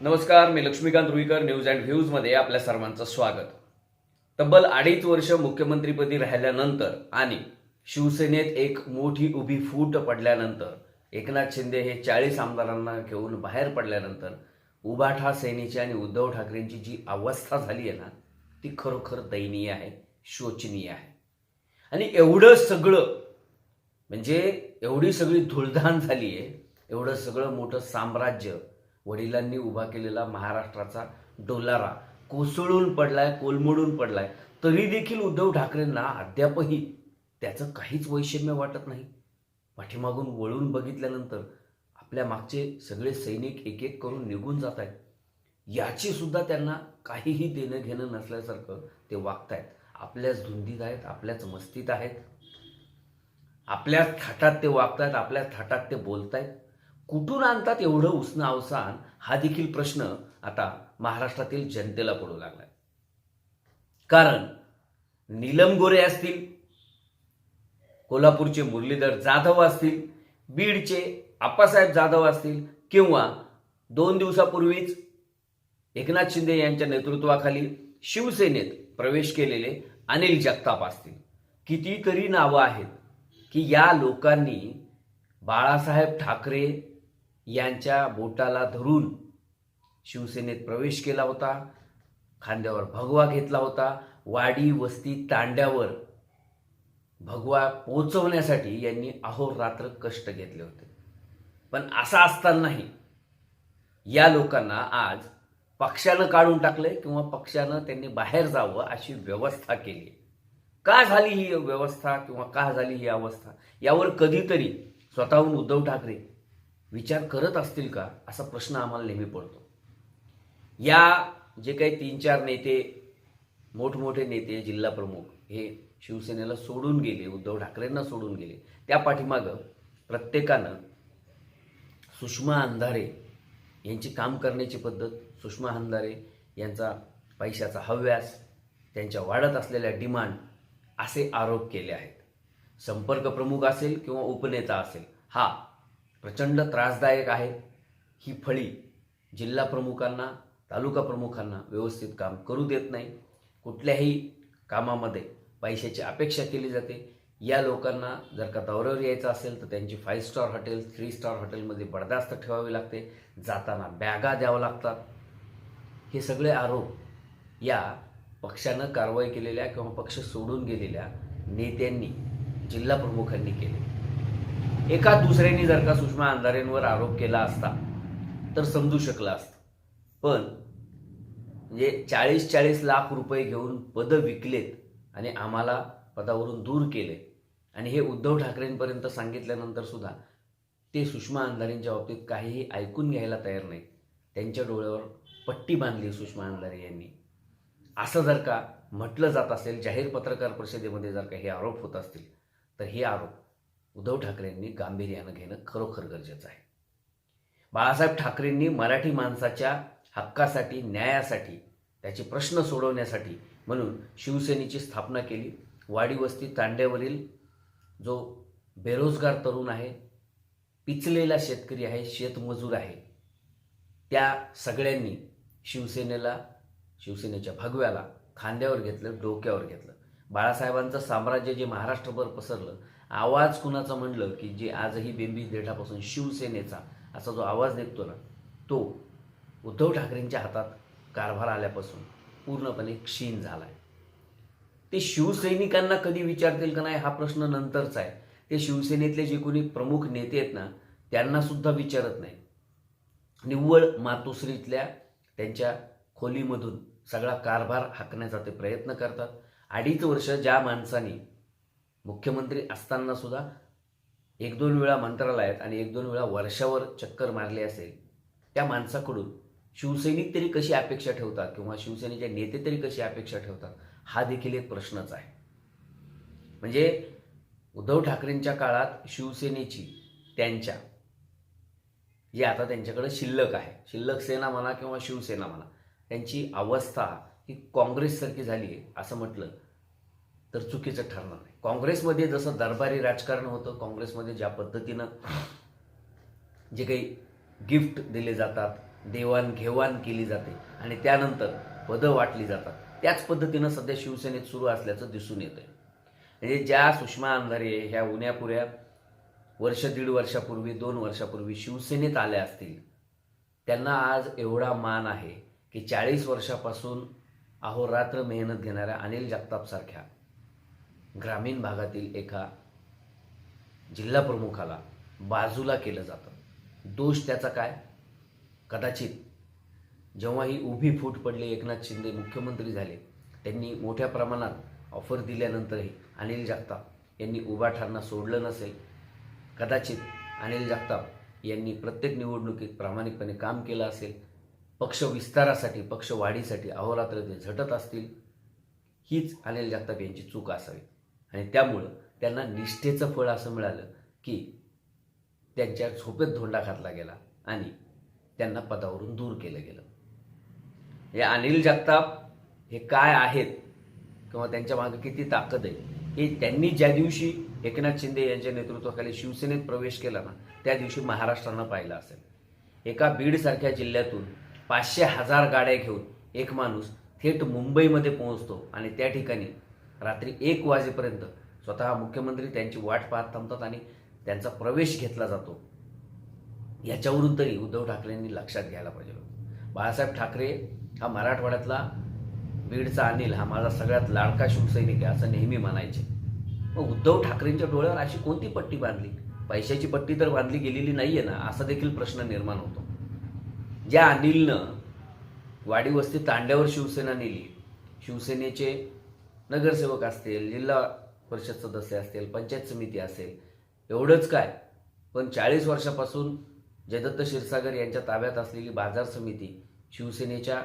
नमस्कार मी Laxmikant Ruikar news and व्ह्यूजमध्ये आपल्या सर्वांचं स्वागत. तब्बल अडीच वर्ष मुख्यमंत्रीपदी राहिल्यानंतर आणि शिवसेनेत एक मोठी उभी फूट पडल्यानंतर एकनाथ शिंदे हे चाळीस आमदारांना घेऊन बाहेर पडल्यानंतर उबाठा सेनेची आणि उद्धव ठाकरेंची जी अवस्था झाली आहे ना ती खरोखर दयनीय आहे शोचनीय आहे. आणि एवढं सगळं म्हणजे एवढी सगळी धुळधाण झाली आहे एवढं सगळं मोठं साम्राज्य वडिलांनी उभा केलेला महाराष्ट्राचा डोलारा कोसळून पडलाय कोलमडून पडलाय. तरी देखील उद्धव ठाकरेंना अद्यापही त्याचं काहीच वैषम्य वाटत नाही. पाठीमागून वळून बघितल्यानंतर आपल्या मागचे सगळे सैनिक एक एक करून निघून जात आहेत याची सुद्धा त्यांना काहीही देणं घेणं नसल्यासारखं ते वागतायत. आपल्याच धुंदीत आहेत आपल्याच मस्तीत आहेत. आपल्याच थाटात ते वागतायत आपल्याच थाटात ते बोलतायत. कुठून आणतात एवढं उष्ण अवसान? हा देखील प्रश्न आता महाराष्ट्रातील जनतेला पडू लागलाय. कारण नीलम गोरे असतील कोल्हापूरचे मुरलीधर जाधव असतील बीडचे आप्पासाहेब जाधव असतील किंवा दोन दिवसापूर्वीच एकनाथ शिंदे यांच्या नेतृत्वाखाली शिवसेनेत प्रवेश केलेले अनिल जगताप असतील. कितीतरी नावं आहेत की या लोकांनी बाळासाहेब ठाकरे यांच्या बोटाला धरून शिवसेनेत प्रवेश केला होता खांद्यावर भगवा घेतला होता वाडी वस्ती तांड्यावर भगवा पोचवण्यासाठी यांनी अहोरात्र कष्ट घेतले होते. पण असं असतानाही या लोकांना आज पक्षानं काढून टाकलंय किंवा पक्षानं त्यांनी बाहेर जावं अशी व्यवस्था केली. का झाली ही व्यवस्था किंवा का झाली ही अवस्था यावर कधीतरी स्वतःहून उद्धव ठाकरे विचार करत असतील का? असा प्रश्न आम्हाला नेहमी पडतो. या जे काही तीन चार नेते मोठमोठे नेते जिल्हा प्रमुख हे शिवसेनेला सोडून गेले उद्धव ठाकरेंना सोडून गेले. त्या पाठीमागं प्रत्येकानं सुषमा अंधारे यांची काम करण्याची पद्धत सुषमा अंधारे यांचा पैशाचा हव्यास त्यांच्या वाढत असलेल्या डिमांड असे आरोप केले आहेत. संपर्क प्रमुख असेल किंवा उपनेता असेल हा प्रचंड त्रासदायक आहे. ही फळी जिल्हा प्रमुखांना तालुका प्रमुखांना व्यवस्थित काम करू देत नाही. कुठल्याही कामामध्ये पैशाची अपेक्षा केली जाते. या लोकांना जर का दौऱ्यावर यायचं असेल तर त्यांची five star hotel three star हॉटेलमध्ये बडदास्त ठेवावी लागते. जाताना बॅगा द्यावं लागतात. हे सगळे आरोप या पक्षानं कारवाई केलेल्या किंवा पक्ष सोडून गेलेल्या नेत्यांनी जिल्हा प्रमुखांनी केले. एका दुसऱ्यांनी जर का सुषमा अंधारेंवर आरोप केला असता तर समजू शकला असतं. पण म्हणजे चाळीस चाळीस लाख रुपये घेऊन पदं विकलेत आणि आम्हाला पदावरून दूर केले. आणि हे उद्धव ठाकरेंपर्यंत सांगितल्यानंतर सुद्धा ते सुषमा अंधारेंच्या बाबतीत काहीही ऐकून घ्यायला तयार नाही त्यांच्या डोळ्यावर पट्टी बांधली सुषमा अंधारे यांनी. असं जर का म्हटलं जात असेल जाहीर पत्रकार परिषदेमध्ये जर का हे आरोप होत असतील तर हे आरोप उद्धव ठाकरेंनी गांभीर्यानं घेणं खरोखर गरजेचं आहे. बाळासाहेब ठाकरेंनी मराठी माणसाच्या हक्कासाठी न्यायासाठी त्याचे प्रश्न सोडवण्यासाठी म्हणून शिवसेनेची स्थापना केली. वाडीवस्ती तांड्यावरील जो बेरोजगार तरुण आहे पिचलेला शेतकरी आहे शेतमजूर आहे त्या सगळ्यांनी शिवसेनेला शिवसेनेच्या भगव्याला खांद्यावर घेतलं डोक्यावर घेतलं. बाळासाहेबांचं साम्राज्य जे महाराष्ट्रभर पसरलं आवाज कुणाचा म्हणलं की जे आजही बेंबी देठापासून शिवसेनेचा असा जो आवाज निघतो ना तो उद्धव ठाकरेंच्या हातात कारभार आल्यापासून पूर्णपणे क्षीण झाला आहे ते शिवसैनिकांना कधी विचारतील का नाही हा प्रश्न नंतरचा आहे. ते शिवसेनेतले जे कोणी प्रमुख नेते आहेत ना त्यांना सुद्धा विचारत नाही. निव्वळ मातोश्रीतल्या त्यांच्या खोलीमधून सगळा कारभार हाकण्याचा ते प्रयत्न करतात. अडीच वर्ष ज्या माणसाने मुख्यमंत्री असताना सुद्धा एक दोन वेळा मंत्रालयात आणि एक दोन वेळा वर्षावर चक्कर मारले असेल त्या माणसाकडून शिवसैनिक तरी कशी अपेक्षा ठेवतात किंवा शिवसेनेचे नेते तरी कशी अपेक्षा ठेवतात हा देखील एक प्रश्नच आहे. म्हणजे उद्धव ठाकरेंच्या काळात शिवसेनेची त्यांच्या जी आता त्यांच्याकडे शिल्लक आहे शिल्लक सेना म्हणा किंवा शिवसेना म्हणा त्यांची अवस्था ही काँग्रेससारखी झाली आहे असं म्हटलं तर चुकीचं ठरणार नाही. काँग्रेसमध्ये जसं दरबारी राजकारण होतं काँग्रेसमध्ये ज्या पद्धतीनं जे काही गिफ्ट दिले जातात देवाणघेवाण केली जाते आणि त्यानंतर पदं वाटली जातात त्याच पद्धतीनं सध्या शिवसेनेत सुरू असल्याचं दिसून येतंय. म्हणजे ज्या सुषमा अंधारे ह्या उन्यापुऱ्या वर्ष दीड वर्षापूर्वी दोन वर्षापूर्वी शिवसेनेत आल्या असतील त्यांना आज एवढा मान आहे की चाळीस वर्षापासून अहोरात्र मेहनत घेणाऱ्या अनिल जगतापसारख्या ग्रामीण भागातील एका जिल्हा प्रमुखाला बाजूला केलं जातं. दोष त्याचा काय? कदाचित जेव्हा ही उभी फूट पडली एकनाथ शिंदे मुख्यमंत्री झाले त्यांनी मोठ्या प्रमाणात ऑफर दिल्यानंतरही अनिल जगताप यांनी उभा ठरणं सोडलं नसेल. कदाचित अनिल जगताप यांनी प्रत्येक निवडणुकीत प्रामाणिकपणे काम केलं असेल. पक्ष विस्तारासाठी पक्ष वाढीसाठी अहोरात्र ते झटत असतील हीच अनिल जगताप यांची चूक असावी. आणि त्यामुळं त्यांना निष्ठेचं फळ असं मिळालं की त्यांच्या झोपेत धोंडा घातला गेला आणि त्यांना पदावरून दूर केलं गेलं. हे अनिल जगताप हे काय आहेत किंवा त्यांच्या मागे किती ताकद आहे हे त्यांनी ज्या दिवशी एकनाथ शिंदे यांच्या नेतृत्वाखाली शिवसेनेत प्रवेश केला ना त्या दिवशी महाराष्ट्रानं पाहिलं असेल. एका बीडसारख्या जिल्ह्यातून पाचशे हजार गाड्या घेऊन एक माणूस थेट मुंबईमध्ये पोहोचतो आणि त्या ठिकाणी रात्री एक वाजेपर्यंत स्वतः मुख्यमंत्री त्यांची वाट पाहत थांबतात आणि त्यांचा प्रवेश घेतला जातो. याच्यावरून तरी उद्धव ठाकरेंनी लक्षात घ्यायला पाहिजे बाळासाहेब ठाकरे हा मराठवाड्यातला बीडचा अनिल हा माझा सगळ्यात लाडका शिवसैनिक आहे असं नेहमी म्हणायचे. मग उद्धव ठाकरेंच्या डोळ्यावर अशी कोणती पट्टी बांधली? पैशाची पट्टी तर बांधली गेलेली नाही आहे ना असा देखील प्रश्न निर्माण होतो. ज्या अनिलनं वाडी वस्ती तांड्यावर शिवसेना नेली शिवसेनेचे नगरसेवक असतील जिल्हा परिषद सदस्य असतील पंचायत समिती असेल एवढंच काय? पण चाळीस वर्षापासून जयदत्त क्षीरसागर यांच्या ताब्यात असलेली बाजार समिती शिवसेनेच्या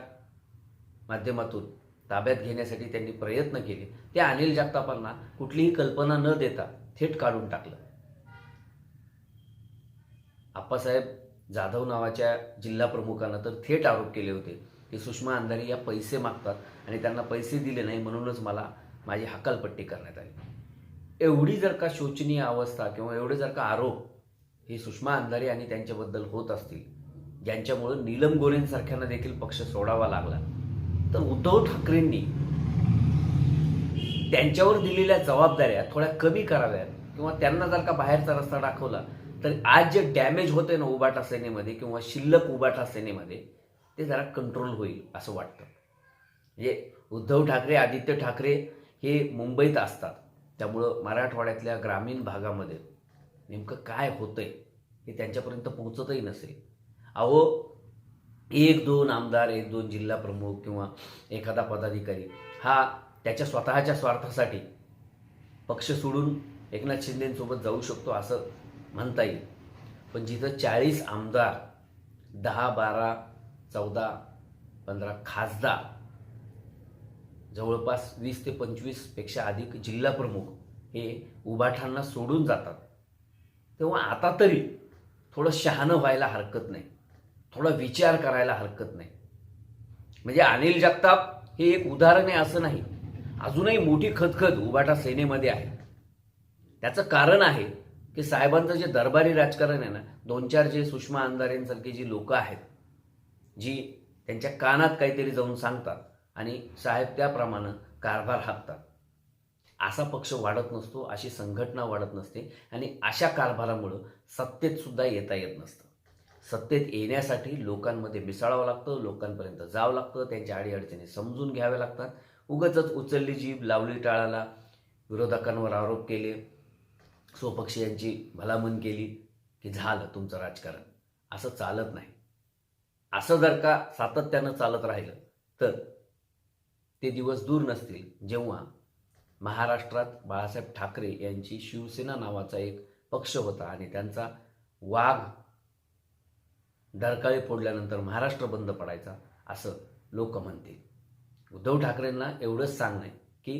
माध्यमातून ताब्यात घेण्यासाठी त्यांनी प्रयत्न केले. ते अनिल जगतापांना कुठलीही कल्पना न देता थेट काढून टाकलं. आप्पासाहेब जाधव नावाच्या जिल्हा प्रमुखांना तर थेट आरोप केले होते. की सुषमा अंधारी या पैसे मागतात आणि त्यांना पैसे दिले नाही म्हणूनच मला माझी हकालपट्टी करण्यात आली. एवढी जर का शोचनीय अवस्था किंवा एवढे जर का आरोप हे सुषमा अंधारी आणि त्यांच्याबद्दल होत असतील ज्यांच्यामुळं नीलम गोरेंसारख्यांना देखील पक्ष सोडावा लागला तर उद्धव ठाकरेंनी त्यांच्यावर दिलेल्या जबाबदाऱ्या थोड्या कमी कराव्यात किंवा त्यांना जर का बाहेरचा रस्ता दाखवला तर आज जे डॅमेज होते ना उबाटा सेनेमध्ये किंवा शिल्लक उबाटा सेनेमध्ये ते जरा कंट्रोल होईल असं वाटतं. म्हणजे उद्धव ठाकरे आदित्य ठाकरे हे मुंबईत असतात. त्यामुळं मराठवाड्यातल्या ग्रामीण भागामध्ये नेमकं काय होतं आहे हे त्यांच्यापर्यंत पोहोचतही नसेल. अहो एक दोन आमदार एक दोन जिल्हा प्रमुख किंवा एखादा पदाधिकारी हा त्याच्या स्वतःच्या स्वार्थासाठी पक्ष सोडून एकनाथ शिंदेंसोबत जाऊ शकतो असं म्हणता येईल. पण जिथं चाळीस आमदार दहा बारा चौदा पंधरा खासदार. जवळपास वीस ते पंचवीसपेक्षा अधिक जिल्हा प्रमुख हे उभाठांना सोडून जातात. तेव्हा आता तरी थोडं शहाणं व्हायला हरकत नाही. थोडा विचार करायला हरकत नाही. म्हणजे अनिल जगताप हे एक उदाहरण आहे असं नाही. अजूनही मोठी खदखद उभाटा सेनेमध्ये आहे. त्याचं कारण आहे की साहेबांचं जे दरबारी राजकारण आहे ना दोन चार जे सुषमा अंधारेंसारखी जी लोक आहेत जी त्यांच्या कानात काहीतरी जाऊन सांगतात आणि साहेब त्याप्रमाणे कारभार हाकतात. असा पक्ष वाढत नसतो अशी संघटना वाढत नसते आणि अशा कारभारामुळं सत्तेत सुद्धा येता येत नसतं. सत्तेत येण्यासाठी लोकांमध्ये मिसळावं लागतं लोकांपर्यंत जावं लागतं त्यांच्या अडीअडचणी समजून घ्याव्या लागतात. उगच उचलली जीभ लावली टाळाला विरोधकांवर आरोप केले. स्वपक्षीयांची भलामण केली की झालं तुमचं राजकारण. असं चालत नाही. असं जर का सातत्यानं चालत राहिलं तर ते दिवस दूर नसतील. जेव्हा महाराष्ट्रात बाळासाहेब ठाकरे यांची शिवसेना नावाचा एक पक्ष होता आणि त्यांचा वाघ डरकाळी फोडल्यानंतर महाराष्ट्र बंद पडायचा असं लोक म्हणतील. उद्धव ठाकरेंना एवढंच सांगणं की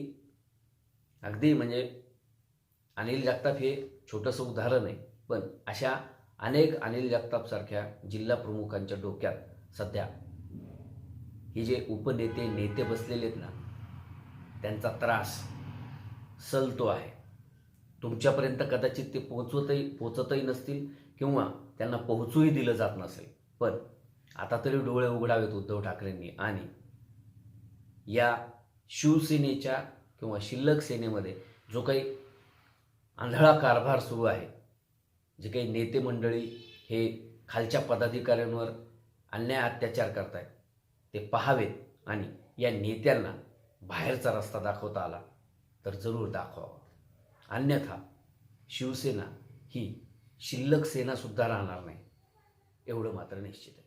अगदी म्हणजे अनिल जगताप हे छोटंसं उदाहरण आहे पण अशा अनेक अनिल जगतापसारख्या जिल्हा प्रमुखांच्या डोक्यात सध्या हे जे उपनेते नेते बसलेले आहेत ना त्यांचा त्रास सलतो आहे. तुमच्यापर्यंत कदाचित ते पोचवतही पोचतही नसतील किंवा त्यांना पोहोचूही दिलं जात नसेल. पण आता तरी डोळे उघडावेत उद्धव ठाकरेंनी आणि या शिवसेनेच्या किंवा शिल्लक सेनेमध्ये जो काही आंधळा कारभार सुरू आहे जे काही नेते मंडळी हे खालच्या पदाधिकाऱ्यांवर अन्याय अत्याचार करतायत ते पहावेत आणि या नेत्यांना बाहेरचा रस्ता दाखवता आला तर जरूर दाखवावा. अन्यथा शिवसेना ही शिल्लक सेना सुद्धा राहणार नाही. एवढं मात्र निश्चित आहे.